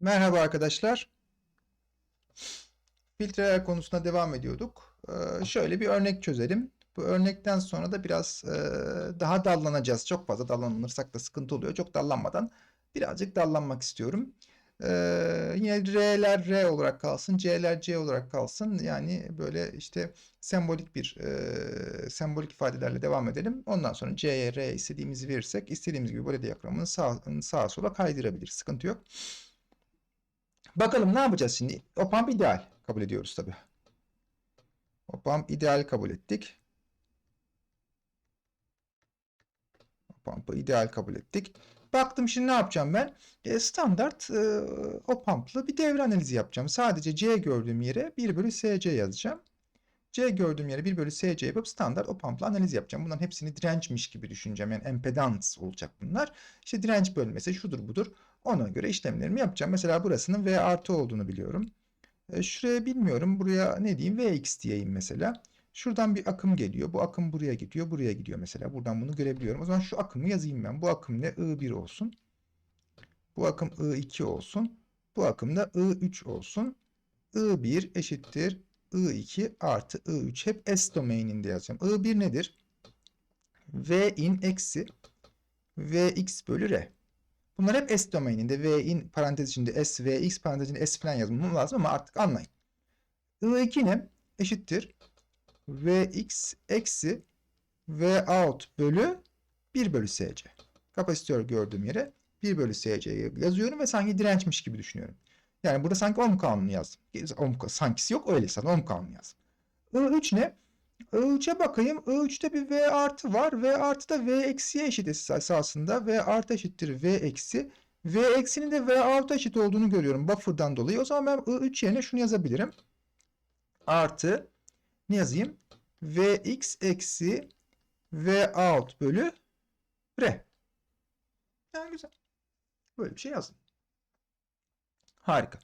Merhaba arkadaşlar. Filtreler konusuna devam ediyorduk. Ee, şöyle bir örnek çözelim. Bu örnekten sonra da biraz e, daha dallanacağız. Çok fazla dallanırsak da sıkıntı oluyor. Çok dallanmadan birazcık dallanmak istiyorum. Ee, yine R'ler R olarak kalsın, C'ler C olarak kalsın. Yani böyle işte sembolik bir e, sembolik ifadelerle devam edelim. Ondan sonra C'ye R istediğimizi verirsek istediğimiz gibi böyle diyagramını sağ, sağa sola kaydırabiliriz. Sıkıntı yok. Bakalım ne yapacağız şimdi? Opamp ideal kabul ediyoruz tabii. Opamp ideal kabul ettik. Opamp'ı ideal kabul ettik. Baktım şimdi ne yapacağım ben? E, standart e, opamp'lı bir devre analizi yapacağım. Sadece C gördüğüm yere 1 bölü SC yazacağım. C gördüğüm yere 1 bölü SC yapıp standart opamp'lı analiz yapacağım. Bunların hepsini dirençmiş gibi düşüneceğim. Yani empedans olacak bunlar. İşte direnç bölmesi şudur budur. Ona göre işlemlerimi yapacağım. Mesela burasının V artı olduğunu biliyorum. E, şuraya bilmiyorum. Buraya ne diyeyim? Vx diyeyim mesela. Şuradan bir akım geliyor. Bu akım buraya gidiyor. Buraya gidiyor mesela. Buradan bunu görebiliyorum. O zaman şu akımı yazayım ben. Bu akım ne? I1 olsun. Bu akım I2 olsun. Bu akım da I3 olsun. I1 eşittir I2 artı I3. Hep S domaininde yazacağım. I1 nedir? V in eksi Vx bölü R. Bunlar hep S domaininde. V in parantez içinde S, Vx parantez içinde S falan yazmam lazım ama artık anlayın. I2 ne? Eşittir. Vx eksi V out bölü 1 bölü SC. Kapasitör gördüğüm yere 1 bölü SC'yi yazıyorum ve sanki dirençmiş gibi düşünüyorum. Yani burada sanki ohm kanunu yazdım. Ohm, sankisi yok öyle sana ohm kanunu yazdım. I3 ne? I3'e bakayım. I3'te bir V artı var. V artı da V eksiye eşit esasında. V artı eşittir V eksi. V eksinin de V out eşit olduğunu görüyorum buffer'dan dolayı. O zaman ben I3 yerine şunu yazabilirim. Artı ne yazayım? Vx eksi V out bölü R. Yani güzel. Böyle bir şey yazdım. Harika.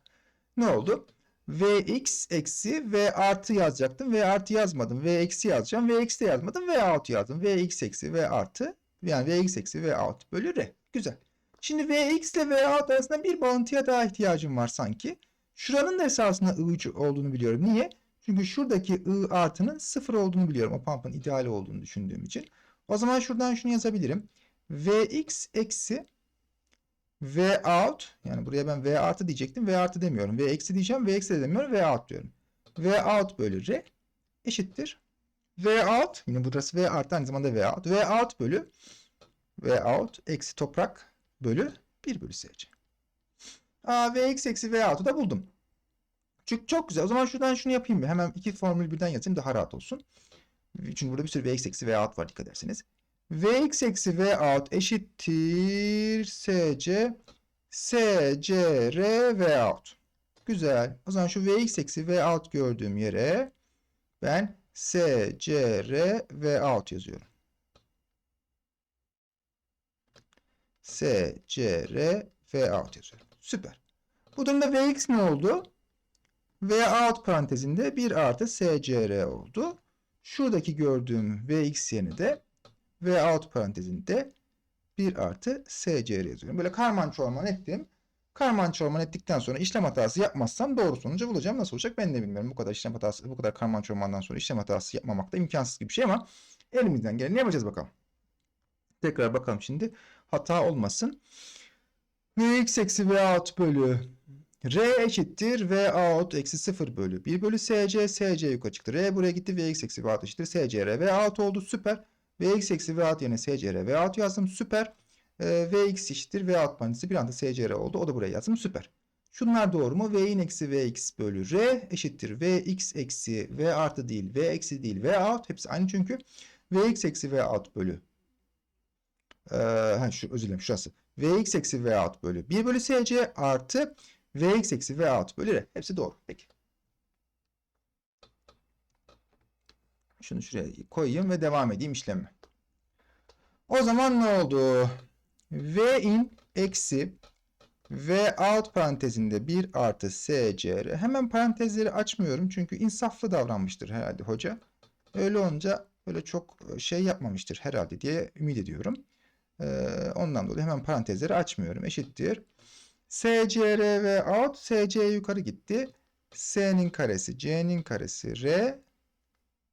Ne oldu? Vx eksi V artı yazacaktım. V artı yazmadım. V eksi yazacağım. V eksi de yazmadım. V out yazdım. Vx eksi V artı yani Vx eksi V out bölü R. Güzel. Şimdi Vx ile V out arasında bir bağıntıya daha ihtiyacım var sanki. Şuranın da esasında I3 olduğunu biliyorum. Niye? Çünkü şuradaki I artının sıfır olduğunu biliyorum. O pump'ın ideali olduğunu düşündüğüm için. O zaman şuradan şunu yazabilirim. Vx eksi V out yani buraya ben V artı diyecektim. V artı demiyorum. V eksi diyeceğim. V eksi de demiyorum. V out diyorum. V out bölü R eşittir. V out yine burası V artı aynı zamanda V out. V out bölü V out eksi toprak bölü 1 bölü SC. Aa, V eksi eksi V out'u da buldum. Çünkü çok güzel. O zaman şuradan şunu yapayım mı? Hemen iki formül birden yazayım daha rahat olsun. Çünkü burada bir sürü V eksi eksi V out var dikkat ederseniz. Vx eksi V out eşittir SC SCR V out. Güzel. O zaman şu Vx eksi V out gördüğüm yere ben SCR V out yazıyorum. SCR V out yazıyorum. Süper. Bu durumda Vx ne oldu? V out parantezinde 1 artı SCR oldu. Şuradaki gördüğüm Vx yerine de V out parantezinde 1 artı SCR yazıyorum. Böyle karman çorman ettim. Karman çorman ettikten sonra işlem hatası yapmazsam doğru sonucu bulacağım. Nasıl olacak ben de bilmiyorum. Bu kadar işlem hatası, bu kadar karman çormandan sonra işlem hatası yapmamak da imkansız gibi bir şey ama elimizden geleni yapacağız bakalım. Tekrar bakalım şimdi. Hata olmasın. Vx eksi V out bölü R eşittir V out eksi 0 bölü 1 bölü SC. SC yukarı çıktı. R buraya gitti. Vx eksi V out eşittir. SCR V out oldu. Süper. Vx eksi V out yerine SCR V yazdım. Süper. Ee, Vx eşittir V parantezi bir anda SCR oldu. O da buraya yazdım. Süper. Şunlar doğru mu? V'in eksi Vx bölü R eşittir. Vx eksi V artı değil. V eksi değil. V. Hepsi aynı çünkü. Vx eksi V bölü. Ee, ha, şu, özür dilerim şurası. Vx eksi V bölü 1 bölü SC artı Vx eksi V bölü R. Hepsi doğru. Peki. Şunu şuraya koyayım ve devam edeyim işlemi. O zaman ne oldu? V in eksi V out parantezinde 1 artı SCR. Hemen parantezleri açmıyorum çünkü insaflı davranmıştır herhalde hoca. Öyle olunca böyle çok şey yapmamıştır herhalde diye ümit ediyorum. Ee, ondan dolayı hemen parantezleri açmıyorum. Eşittir. SCR ve out SC yukarı gitti. S'nin karesi C'nin karesi R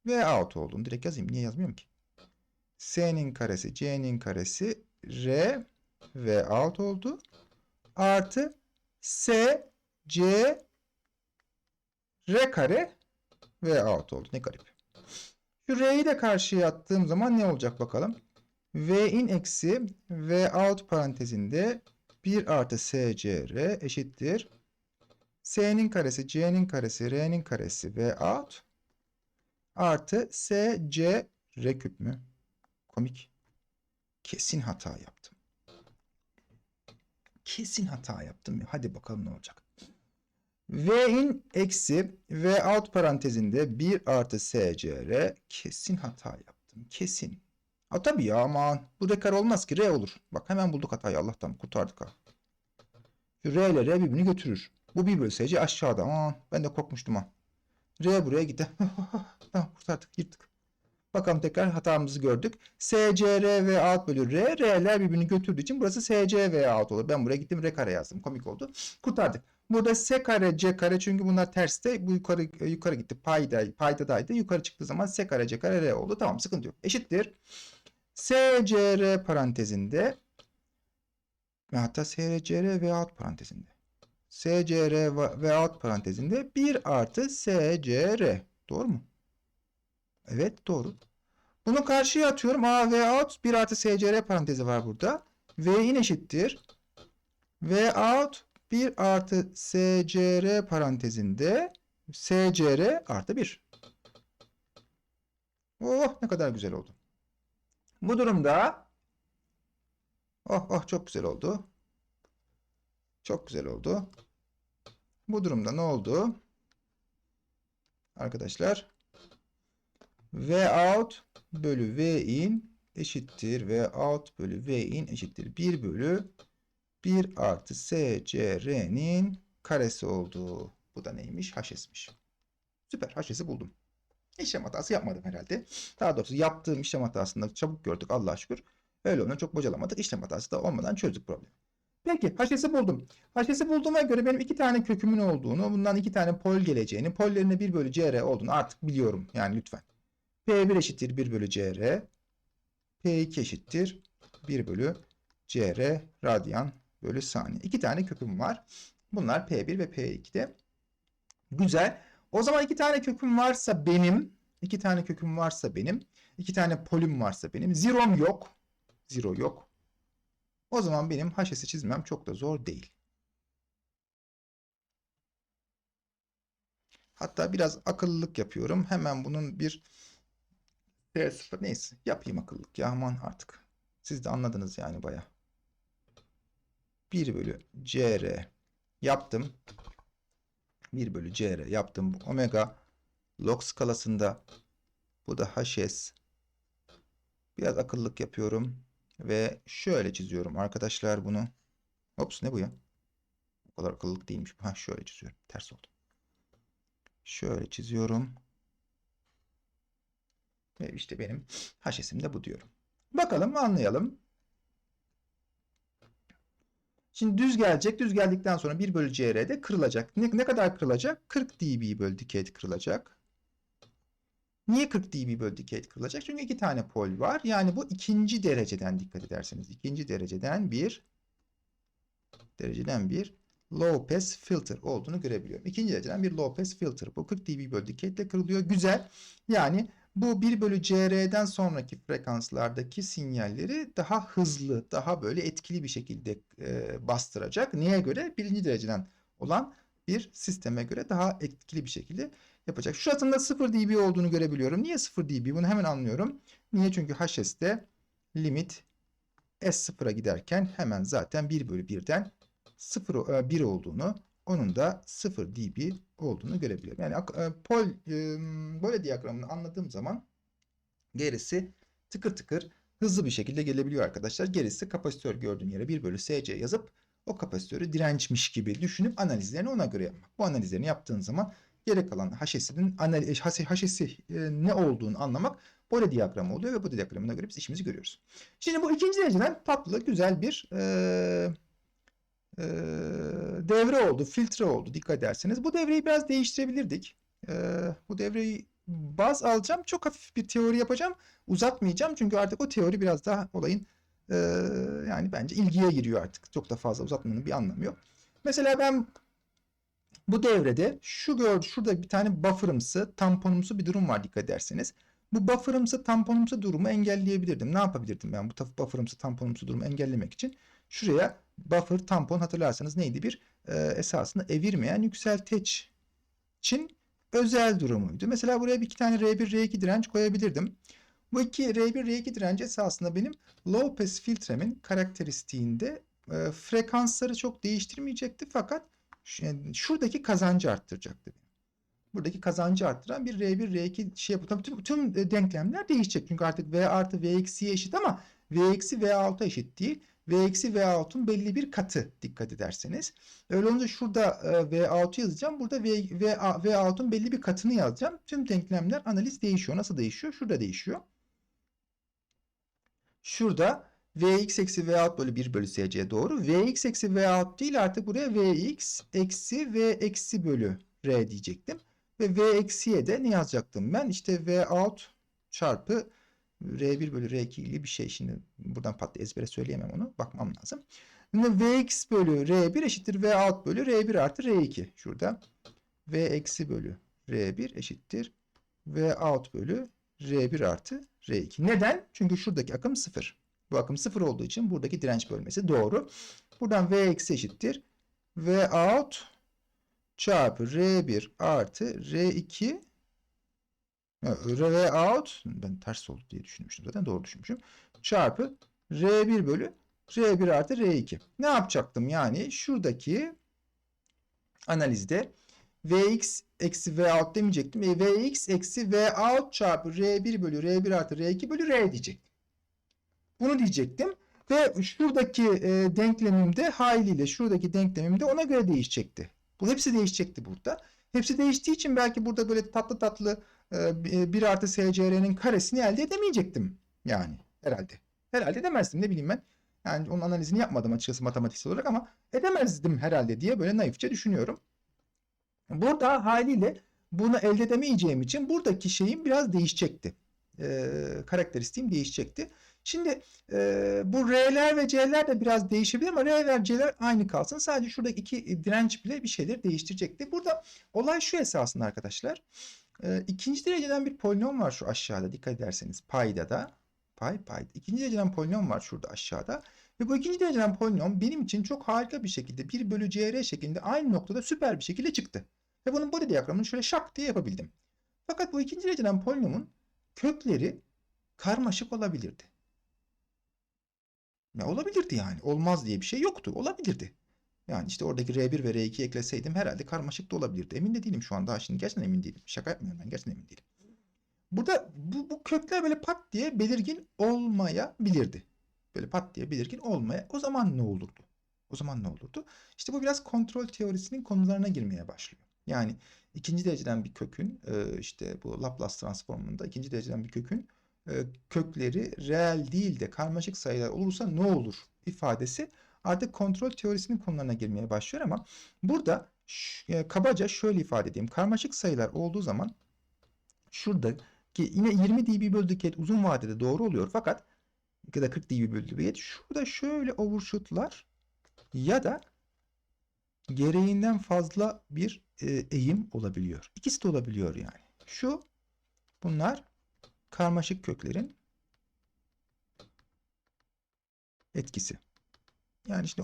ve out olduğunu direkt yazayım. Niye yazmıyorum ki? S'nin karesi C'nin karesi R ve out oldu. Artı S C R kare ve out oldu. Ne garip. Şu R'yi de karşıya attığım zaman ne olacak bakalım. V in eksi V out parantezinde 1 artı SCR eşittir. S'nin karesi, C'nin karesi, R'nin karesi V out artı SC R küp mü? Komik. Kesin hata yaptım. Kesin hata yaptım. ya. Hadi bakalım ne olacak. V in eksi V out parantezinde 1 artı SCR kesin hata yaptım. Kesin. Ha tabii ya aman. Bu R kare olmaz ki R olur. Bak hemen bulduk hatayı Allah'tan kurtardık ha. R ile R birbirini götürür. Bu 1 bölü SC aşağıda. Aman ben de korkmuştum ha. R buraya gitti. tamam kurtardık yırttık. Bakalım tekrar hatamızı gördük. SCR ve out bölü R. R'ler birbirini götürdüğü için burası SC ve out olur. Ben buraya gittim R kare yazdım. Komik oldu. Kurtardık. Burada S kare C kare çünkü bunlar terste. Bu yukarı yukarı gitti. Payda, paydadaydı. Yukarı çıktığı zaman S kare C kare R oldu. Tamam sıkıntı yok. Eşittir. SCR parantezinde ve hatta SCR ve out parantezinde. SCR ve out parantezinde 1 artı SCR. Doğru mu? Evet doğru. Bunu karşıya atıyorum. A ve out 1 artı SCR parantezi var burada. V in eşittir. V out 1 artı SCR parantezinde SCR artı 1. Oh ne kadar güzel oldu. Bu durumda oh oh çok güzel oldu. Çok güzel oldu. Bu durumda ne oldu? Arkadaşlar V out bölü V in eşittir. V out bölü V in eşittir. 1 bölü 1 artı SCR'nin karesi oldu. Bu da neymiş? HS'miş. Süper. HS'i buldum. İşlem hatası yapmadım herhalde. Daha doğrusu yaptığım işlem hatasını çabuk gördük Allah'a şükür. Öyle onu çok bocalamadık. İşlem hatası da olmadan çözdük problemi. Peki HS'i buldum. HS'i bulduğuma göre benim iki tane kökümün olduğunu, bundan iki tane pol geleceğini, pollerine 1 bölü CR olduğunu artık biliyorum. Yani lütfen. P1 eşittir 1 bölü CR. P2 eşittir 1 bölü CR radyan bölü saniye. İki tane köküm var. Bunlar P1 ve P2'de. Güzel. O zaman iki tane köküm varsa benim, iki tane köküm varsa benim, iki tane polüm varsa benim, zerom yok. Zero yok. O zaman benim HS'i çizmem çok da zor değil. Hatta biraz akıllılık yapıyorum. Hemen bunun bir S0 neyse yapayım akıllılık ya aman artık. Siz de anladınız yani baya. 1 bölü CR yaptım. 1 bölü CR yaptım. Omega log skalasında bu da HS. Biraz akıllılık yapıyorum. Ve şöyle çiziyorum arkadaşlar bunu. Ops ne bu ya? O kadar akıllılık değilmiş. Ha şöyle çiziyorum. Ters oldu. Şöyle çiziyorum. İşte benim HS'im de bu diyorum. Bakalım anlayalım. Şimdi düz gelecek. Düz geldikten sonra 1 bölü CR'de kırılacak. Ne, ne kadar kırılacak? 40 dB bölü decade kırılacak. Niye 40 dB bölü decade kırılacak? Çünkü iki tane pol var. Yani bu ikinci dereceden dikkat ederseniz. ikinci dereceden bir dereceden bir low pass filter olduğunu görebiliyorum. İkinci dereceden bir low pass filter. Bu 40 dB bölü ile kırılıyor. Güzel. Yani bu 1 bölü CR'den sonraki frekanslardaki sinyalleri daha hızlı, daha böyle etkili bir şekilde e, bastıracak. Niye göre? Birinci dereceden olan bir sisteme göre daha etkili bir şekilde yapacak. Şurasında 0 dB olduğunu görebiliyorum. Niye 0 dB? Bunu hemen anlıyorum. Niye? Çünkü HS'de limit S0'a giderken hemen zaten 1 bölü 1'den 0 1 olduğunu onun da 0 dB olduğunu görebiliyorum. Yani e, pol böyle diyagramını anladığım zaman gerisi tıkır tıkır hızlı bir şekilde gelebiliyor arkadaşlar. Gerisi kapasitör gördüğüm yere 1 bölü SC yazıp o kapasitörü dirençmiş gibi düşünüp analizlerini ona göre yapmak. Bu analizlerini yaptığın zaman geri kalan HS'nin analiz e, ne olduğunu anlamak Bode diyagramı oluyor ve bu diyagramına göre biz işimizi görüyoruz. Şimdi bu ikinci dereceden tatlı, güzel bir e, e, devre oldu, filtre oldu dikkat ederseniz. Bu devreyi biraz değiştirebilirdik. E, bu devreyi baz alacağım. Çok hafif bir teori yapacağım. Uzatmayacağım çünkü artık o teori biraz daha olayın e, yani bence ilgiye giriyor artık. Çok da fazla uzatmanın bir anlamı yok. Mesela ben bu devrede şu gör şurada bir tane buffer'ımsı, tamponumsu bir durum var dikkat ederseniz. Bu buffer'ımsı, tamponumsu durumu engelleyebilirdim. Ne yapabilirdim ben bu buffer'ımsı, tamponumsu durumu engellemek için? Şuraya buffer, tampon hatırlarsanız neydi? Bir e, esasında evirmeyen yükselteç için özel durumuydu. Mesela buraya bir iki tane R1, R2 direnç koyabilirdim. Bu iki R1, R2 direnci esasında benim low pass filtremin karakteristiğinde e, frekansları çok değiştirmeyecekti fakat şuradaki kazancı arttıracaktı. Buradaki kazancı arttıran bir R1, R2 şey yapıyor. Tabii tüm, tüm e, denklemler değişecek. Çünkü artık V artı V eksiye eşit ama V eksi V6'a eşit değil. V eksi V6'ın belli bir katı dikkat ederseniz. Öyle olunca şurada e, V6 yazacağım. Burada V, V, V6'ın belli bir katını yazacağım. Tüm denklemler analiz değişiyor. Nasıl değişiyor? Şurada değişiyor. Şurada Vx eksi V alt bölü 1 bölü SC doğru. Vx eksi V alt değil artık buraya Vx eksi V eksi bölü R diyecektim. Ve V eksiye de ne yazacaktım ben? İşte V alt çarpı R1 bölü R2 ile bir şey. Şimdi buradan pat ezbere söyleyemem onu. Bakmam lazım. Şimdi Vx bölü R1 eşittir V alt bölü R1 artı R2. Şurada V eksi bölü R1 eşittir V alt bölü R1 artı R2. Neden? Çünkü şuradaki akım 0. Bu akım 0 olduğu için buradaki direnç bölmesi doğru. Buradan V eksi eşittir. V out çarpı R1 artı R2 Ya, V out ben ters oldu diye düşünmüştüm zaten doğru düşünmüşüm. Çarpı R1 bölü R1 artı R2. Ne yapacaktım? Yani şuradaki analizde Vx eksi V out demeyecektim. E, Vx eksi V out çarpı R1 bölü R1 artı R2 bölü R diyecektim. Bunu diyecektim. Ve şuradaki e, denklemimde haliyle şuradaki denklemimde ona göre değişecekti. Bu hepsi değişecekti burada. Hepsi değiştiği için belki burada böyle tatlı tatlı e, 1 artı SCR'nin karesini elde edemeyecektim. Yani herhalde. Herhalde edemezdim ne bileyim ben. Yani onun analizini yapmadım açıkçası matematiksel olarak ama edemezdim herhalde diye böyle naifçe düşünüyorum. Burada haliyle bunu elde edemeyeceğim için buradaki şeyim biraz değişecekti. E, karakteristiğim değişecekti. Şimdi e, bu R'ler ve C'ler de biraz değişebilir ama R'ler C'ler aynı kalsın. Sadece şuradaki iki direnç bile bir şeyleri değiştirecekti. Burada olay şu esasında arkadaşlar. E, ikinci dereceden bir polinom var şu aşağıda dikkat ederseniz payda da. Pay payda. İkinci dereceden polinom var şurada aşağıda. Ve bu ikinci dereceden polinom benim için çok harika bir şekilde 1 bölü CR şeklinde aynı noktada süper bir şekilde çıktı. Ve bunun body diyagramını şöyle şak diye yapabildim. Fakat bu ikinci dereceden polinomun kökleri karmaşık olabilirdi. Ya olabilirdi yani. Olmaz diye bir şey yoktu. Olabilirdi. Yani işte oradaki R1 ve R2 ekleseydim herhalde karmaşık da olabilirdi. Emin de değilim şu anda. Şimdi gerçekten emin değilim. Şaka yapmıyorum ben. Gerçekten emin değilim. Burada bu, bu kökler böyle pat diye belirgin olmayabilirdi. Böyle pat diye belirgin olmaya. O zaman ne olurdu? O zaman ne olurdu? İşte bu biraz kontrol teorisinin konularına girmeye başlıyor. Yani ikinci dereceden bir kökün işte bu Laplace transformunda ikinci dereceden bir kökün kökleri reel değil de karmaşık sayılar olursa ne olur ifadesi artık kontrol teorisinin konularına girmeye başlıyor ama burada kabaca şöyle ifade edeyim. Karmaşık sayılar olduğu zaman şurada ki yine 20 dB bölü decade uzun vadede doğru oluyor fakat ya da 40 dB bölü decade şurada şöyle overshootlar ya da gereğinden fazla bir eğim olabiliyor. İkisi de olabiliyor yani. Şu bunlar karmaşık köklerin etkisi. Yani işte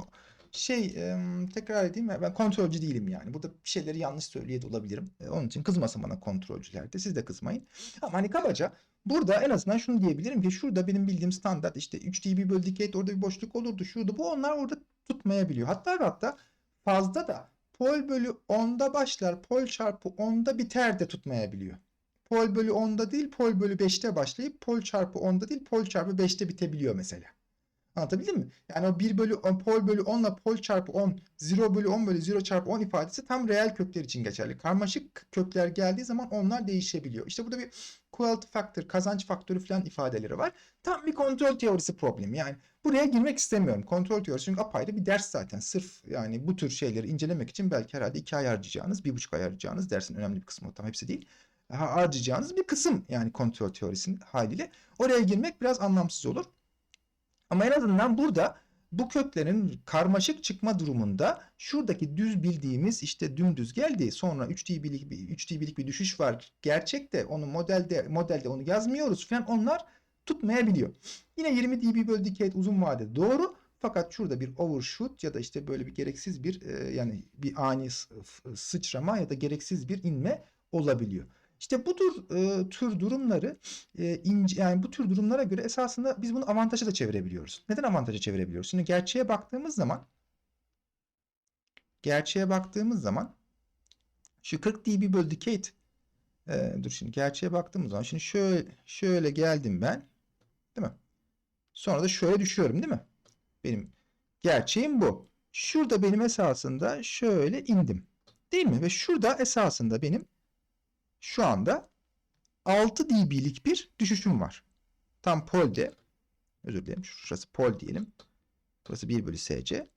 şey tekrar edeyim ben kontrolcü değilim yani. Burada bir şeyleri yanlış söyleye de olabilirim. E, onun için kızmasın bana kontrolcüler de. Siz de kızmayın. Ama hani kabaca burada en azından şunu diyebilirim ki şurada benim bildiğim standart işte 3 dB bölü decade orada bir boşluk olurdu. Şurada bu onlar orada tutmayabiliyor. Hatta hatta fazla da pol bölü 10'da başlar. Pol çarpı 10'da biter de tutmayabiliyor. Pol bölü 10'da değil pol bölü 5'te başlayıp pol çarpı 10'da değil pol çarpı 5'te bitebiliyor mesela. Anlatabildim mi? Yani o 1 bölü 10, pol bölü 10 ile pol çarpı 10, 0 bölü 10 bölü 0 çarpı 10 ifadesi tam reel kökler için geçerli. Karmaşık kökler geldiği zaman onlar değişebiliyor. İşte burada bir quality factor, kazanç faktörü falan ifadeleri var. Tam bir kontrol teorisi problemi. Yani buraya girmek istemiyorum. Kontrol teorisi çünkü apayrı bir ders zaten. Sırf yani bu tür şeyleri incelemek için belki herhalde 2 ay harcayacağınız, 1,5 ay harcayacağınız dersin önemli bir kısmı tam hepsi değil. Harcayacağınız bir kısım yani kontrol teorisinin haliyle. Oraya girmek biraz anlamsız olur. Ama en azından burada bu köklerin karmaşık çıkma durumunda şuradaki düz bildiğimiz işte dümdüz geldi. Sonra 3 dB'lik bir 3 dB'lik bir düşüş var. Gerçekte onu modelde modelde onu yazmıyoruz falan onlar tutmayabiliyor. Yine 20 dB bölü decade uzun vade doğru. Fakat şurada bir overshoot ya da işte böyle bir gereksiz bir e, yani bir ani sıçrama ya da gereksiz bir inme olabiliyor. İşte bu tür, e, tür durumları e, ince, yani bu tür durumlara göre esasında biz bunu avantaja da çevirebiliyoruz. Neden avantaja çevirebiliyoruz? Şimdi gerçeğe baktığımız zaman gerçeğe baktığımız zaman şu 40 dB bölü decade e, dur şimdi gerçeğe baktığımız zaman şimdi şöyle şöyle geldim ben değil mi? Sonra da şöyle düşüyorum değil mi? Benim gerçeğim bu. Şurada benim esasında şöyle indim. Değil mi? Ve şurada esasında benim şu anda 6 dB'lik bir düşüşüm var. Tam polde. Özür dilerim. Şurası pol diyelim. Burası 1 bölü SC.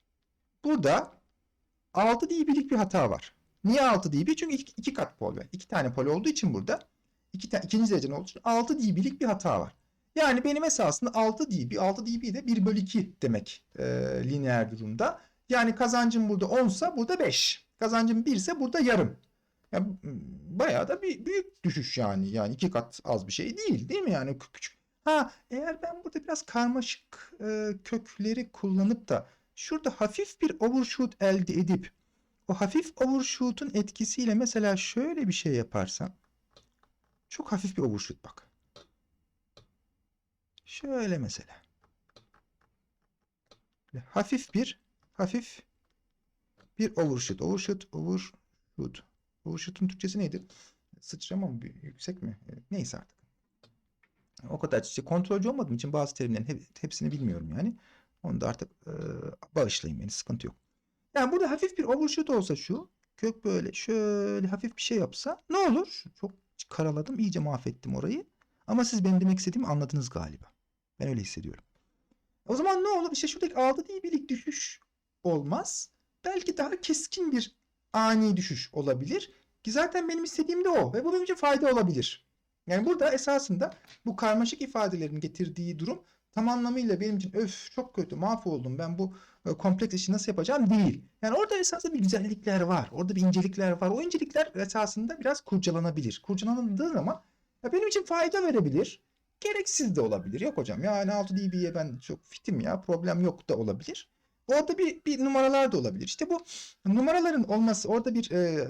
Burada 6 dB'lik bir hata var. Niye 6 dB? Çünkü iki, iki kat pol var. İki tane pol olduğu için burada iki tane, ikinci derecen olduğu için 6 dB'lik bir hata var. Yani benim esasında 6 dB, 6 dB de 1 bölü 2 demek e, lineer durumda. Yani kazancım burada 10 ise burada 5. Kazancım 1 ise burada yarım. Yani bayağı da bir büyük düşüş yani. Yani iki kat az bir şey değil değil mi yani küçük. Ha eğer ben burada biraz karmaşık e, kökleri kullanıp da şurada hafif bir overshoot elde edip o hafif overshoot'un etkisiyle mesela şöyle bir şey yaparsam çok hafif bir overshoot bak. Şöyle mesela. Hafif bir hafif bir overshoot. Overshoot, overshoot. Overshoot'un Türkçesi neydi? Sıçrama mı? Yüksek mi? E, neyse artık. O kadar işte kontrolcü olmadığım için bazı terimlerin hep, hepsini bilmiyorum yani. Onu da artık e, bağışlayayım yani sıkıntı yok. Yani burada hafif bir overshoot olsa şu kök böyle şöyle hafif bir şey yapsa ne olur? Çok karaladım iyice mahvettim orayı. Ama siz benim demek istediğimi anladınız galiba. Ben öyle hissediyorum. O zaman ne olur? İşte şuradaki 6 dB'lik düşüş olmaz. Belki daha keskin bir ani düşüş olabilir. Ki zaten benim istediğim de o ve bu benim için fayda olabilir. Yani burada esasında bu karmaşık ifadelerin getirdiği durum tam anlamıyla benim için öf çok kötü mahvoldum ben bu e, kompleks işi nasıl yapacağım değil. Yani orada esasında bir güzellikler var. Orada bir incelikler var. O incelikler esasında biraz kurcalanabilir. Kurcalandığı zaman ya benim için fayda verebilir. Gereksiz de olabilir. Yok hocam yani 6 dB'ye ben çok fitim ya problem yok da olabilir. Orada bir, bir numaralar da olabilir. İşte bu numaraların olması, orada bir e,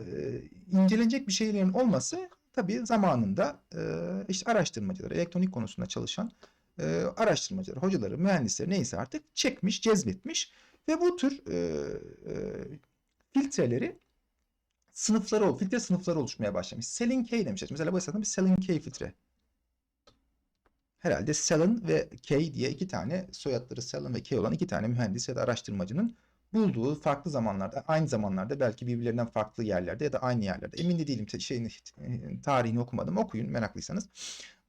incelenecek bir şeylerin olması tabii zamanında e, işte araştırmacılar, elektronik konusunda çalışan e, araştırmacılar, hocaları, mühendisleri neyse artık çekmiş, cezbetmiş ve bu tür e, e, filtreleri sınıfları, filtre sınıfları oluşmaya başlamış. Selling K demişler. Mesela bu esasında bir Selling K filtre herhalde Selen ve Kay diye iki tane soyadları Selen ve Kay olan iki tane mühendis ya da araştırmacının bulduğu farklı zamanlarda aynı zamanlarda belki birbirlerinden farklı yerlerde ya da aynı yerlerde emin de değilim şeyin e, tarihini okumadım okuyun meraklıysanız.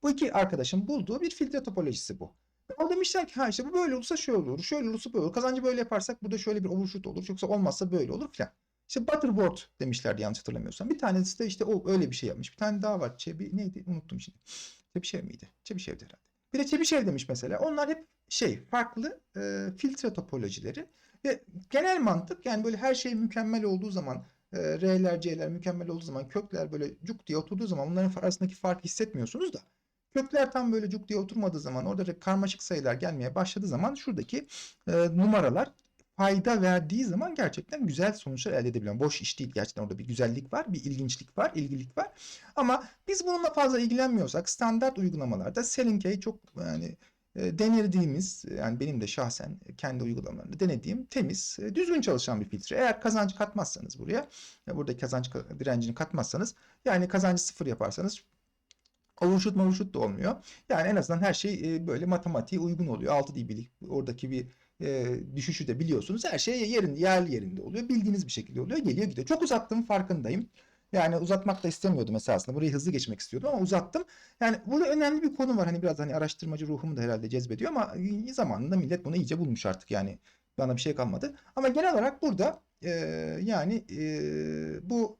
Bu iki arkadaşın bulduğu bir filtre topolojisi bu. O demişler ki ha işte bu böyle olursa şöyle olur, şöyle olursa böyle olur. Kazancı böyle yaparsak burada şöyle bir overshoot olur. Yoksa olmazsa böyle olur filan. İşte Butterboard demişlerdi yanlış hatırlamıyorsam. Bir tanesi de işte o öyle bir şey yapmış. Bir tane daha var. Çebi neydi? Unuttum şimdi. Çebişev miydi? Çebişev'di herhalde. Bir de Çebişev demiş mesela. Onlar hep şey farklı e, filtre topolojileri ve genel mantık yani böyle her şey mükemmel olduğu zaman e, R'ler, C'ler mükemmel olduğu zaman kökler böyle cuk diye oturduğu zaman onların arasındaki farkı hissetmiyorsunuz da kökler tam böyle cuk diye oturmadığı zaman orada karmaşık sayılar gelmeye başladığı zaman şuradaki e, numaralar fayda verdiği zaman gerçekten güzel sonuçlar elde edebiliyorum. Boş iş değil. Gerçekten orada bir güzellik var, bir ilginçlik var, ilgilik var. Ama biz bununla fazla ilgilenmiyorsak standart uygulamalarda Selling çok yani e, denediğimiz yani benim de şahsen kendi uygulamalarında denediğim temiz, e, düzgün çalışan bir filtre. Eğer kazanç katmazsanız buraya, burada kazanç direncini katmazsanız yani kazancı sıfır yaparsanız Overshoot overshoot da olmuyor. Yani en azından her şey e, böyle matematiğe uygun oluyor. 6 dB'lik oradaki bir e, düşüşü de biliyorsunuz. Her şey yerin, yerli yerinde oluyor. Bildiğiniz bir şekilde oluyor. Geliyor gidiyor. Çok uzattığım farkındayım. Yani uzatmak da istemiyordum esasında. Burayı hızlı geçmek istiyordum ama uzattım. Yani burada önemli bir konu var. Hani biraz hani araştırmacı ruhumu da herhalde cezbediyor ama e, zamanında millet bunu iyice bulmuş artık yani. Bana bir şey kalmadı. Ama genel olarak burada e, yani e, bu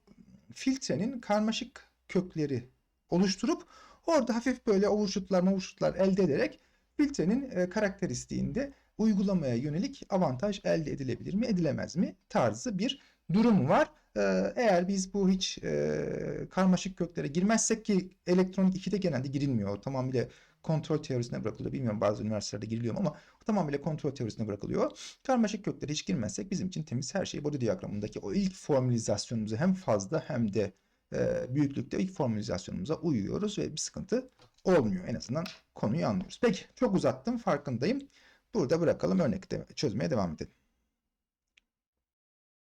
filtrenin karmaşık kökleri oluşturup orada hafif böyle overshootlar overshootlar elde ederek filtrenin e, karakteristiğinde uygulamaya yönelik avantaj elde edilebilir mi edilemez mi tarzı bir durum var. Ee, Eğer biz bu hiç e, karmaşık köklere girmezsek ki elektronik 2'de genelde girilmiyor. Tamamıyla kontrol teorisine bırakılıyor. Bilmiyorum bazı üniversitelerde giriliyor ama tamamıyla kontrol teorisine bırakılıyor. Karmaşık köklere hiç girmezsek bizim için temiz her şey body diyagramındaki o ilk formülizasyonumuza hem fazla hem de e, büyüklükte ilk formülizasyonumuza uyuyoruz ve bir sıkıntı olmuyor. En azından konuyu anlıyoruz. Peki çok uzattım farkındayım. Burada bırakalım örnekte çözmeye devam edelim.